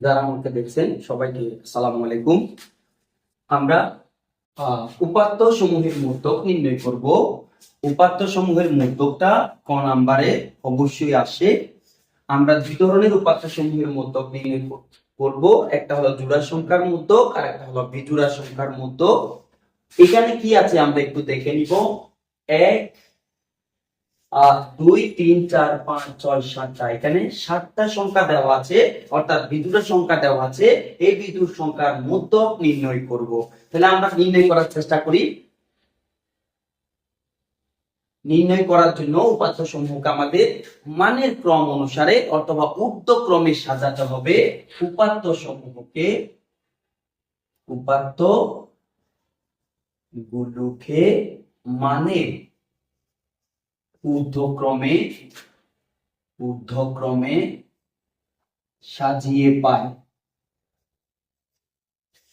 যারা আমাকে দেখছেন, সবাইকে আসসালামু আলাইকুম। আমরা উপাত্ত সমূহের মূর্ধক নির্ণয় করব। উপাত্ত সমূহের মূর্ধকটা ক নাম্বারে অবশ্যই আসে। আমরা দুই ধরনের উপাত্ত সমূহের মূর্ধক নির্ণয় কর- করব। একটা হলো জোড়া সংখ্যার মূর্ধক আর একটা হলো বিজোড়া সংখ্যার মূর্ধক এখানে কি আছে আমরা একটু দেখে নিব। এক দুই, তিন, চার, পাঁচ, ছয় সাতটা এখানে সাতটা সংখ্যা দেওয়া আছে, অর্থাৎ বিদ্যুতের সংখ্যা দেওয়া আছে, এই বিদ্যুৎ সংখ্যার মধ্যক নির্ণয় করব। তাহলে আমরা নির্ণয় করার চেষ্টা করি। নির্ণয় করার জন্য উপাত্ত সমূহকে আমাদের মানের ক্রম অনুসারে অথবা ঊর্ধ্ব ক্রমে সাজাতে হবে। উপাত্ত সমূহকে উপাত্ত গুলোকে মানে ঊর্ধ্বক্রমে ঊর্ধ্বক্রমে সাজিয়ে পায়।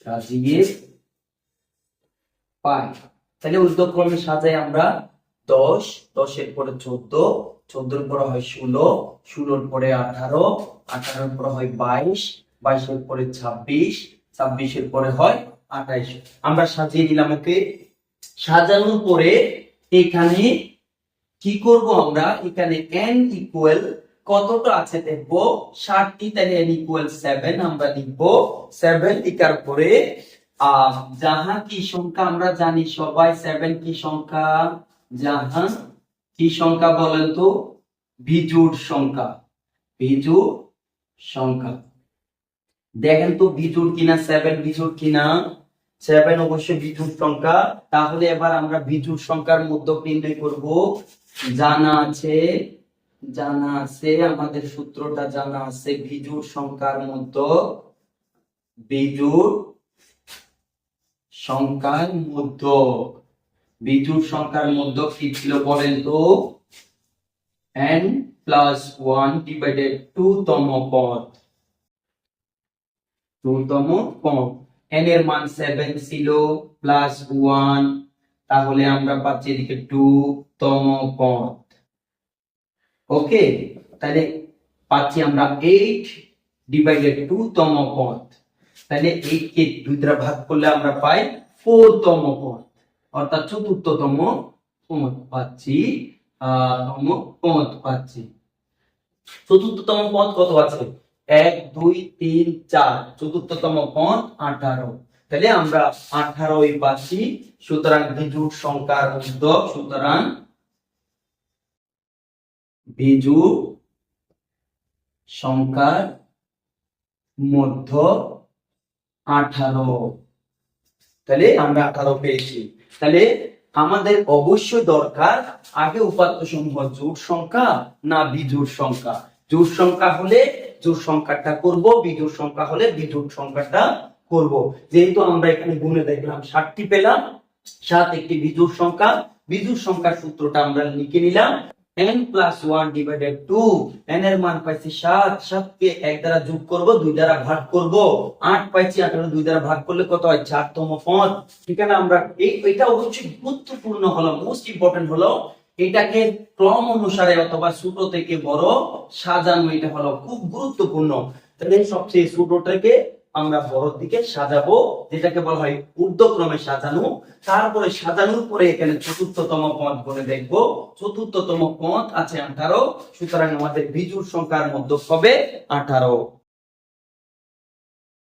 সাজিয়ে পায়। তাহলে ঊর্ধ্বক্রমে সাজাই আমরা দশ, দশের পরে চোদ্দ, চোদ্দোর পরে হয় ষোলো, ষোলোর পরে আঠারো, আঠারোর পরে হয় বাইশ, বাইশের পরে ছাব্বিশ, ছাব্বিশের পরে হয় আঠাইশ। আমরা সাজিয়ে নিলাম সাজানোর পরে এখানে কি করব আমরা? এখানে n ইকুয়াল কতটা আছে দেখব? ষাটটি, তাহলে n ইকুয়াল সেভেন আমরা লিখব। সেভেন লিখার পরে যাহা কি সংখ্যা আমরা জানি সবাই সেভেন কি সংখ্যা? যাহা কি সংখ্যা বলেন তো? বিজোড় সংখ্যা। বিজোড় সংখ্যা। দেখেন তো বিজোড় কিনা সেভেন বিজোড় কিনা? সেভেন অবশ্যই বিজোড় সংখ্যা। তাহলে এবার আমরা বিজোড় সংখ্যার মধ্যক নির্ণয় করব। জানা আছে জানা আছে, আমাদের সূত্রটা জানা আছে বিজোড় সংখ্যার মধ্যে বিজোড় সংখ্যার মধ্যে বিজোড় সংখ্যার মধ্যে কি ছিল বলেন তো? n plus one divided two তম পদ। টু তম পদ। N এর মান সেভেন ছিল প্লাস ওয়ান তাহলে আমরা পাচ্ছি এদিকে টু তম পদ। ওকে তাহলে পাচ্ছি আমরা এইট ডিভাইডেড টু তম পদ। তাহলে এইট কে দুই দ্বারা ভাগ করলে আমরা পাই ফোর তম পদ। অর্থাৎ চতুর্থতম পদ পাচ্ছি তম পদ পাচ্ছি। চতুর্থতম পদ কত আছে? এক, দুই, তিন, চার, চতুর্থতম পদ, আঠারো। তাহলে আমরা আঠারোই পাচ্ছি, সুতরাং বিজুট সংখ্যার উদ্যোগ সুতরাং বিজু সংখ্যার মধ্য আঠারো। তাহলে আমরা আঠারো পেয়েছি। তাহলে আমাদের অবশ্যই দরকার আগে উপাত্ত সমূহ জোট সংখ্যা না বিজোড় সংখ্যা। জোট সংখ্যা হলে জোট সংখ্যাটা করব বিজোড় সংখ্যা হলে বিজোড় সংখ্যাটা করব। যেহেতু আমরা এখানে গুণে দেখলাম ষাটটি পেলাম, সাত একটি বিজোড় সংখ্যা। বিজোড় সংখ্যার সূত্রটা আমরা লিখে নিলাম, n plus one divided two n এর মান পাইছি সাত, সাতকে এক দ্বারা যোগ করব, দুই দ্বারা ভাগ করব। আট পাইছি আঠারো, দুই দ্বারা ভাগ করলে কত হয়? চারতম পদ। ঠিকানা আমরা এই এটা অবশ্যই গুরুত্বপূর্ণ হলো মোস্ট ইম্পর্টেন্ট হলো এটাকে ক্রম অনুসারে অথবা ছোট থেকে বড় সাজানো, এটা হলো খুব গুরুত্বপূর্ণ। তাহলে সবচেয়ে ছোটটাকে আমরা বড় দিকে সাজাবো, যেটাকে বলা হয় ঊর্ধ্বক্রমে সাজানো। তারপরে সাজানোর পরে এখানে চতুর্থতম পথ বলে দেখব। চতুর্থতম পথ আছে আঠারো, সুতরাং আমাদের বিজুর সংখ্যার মধ্যে হবে আঠারো।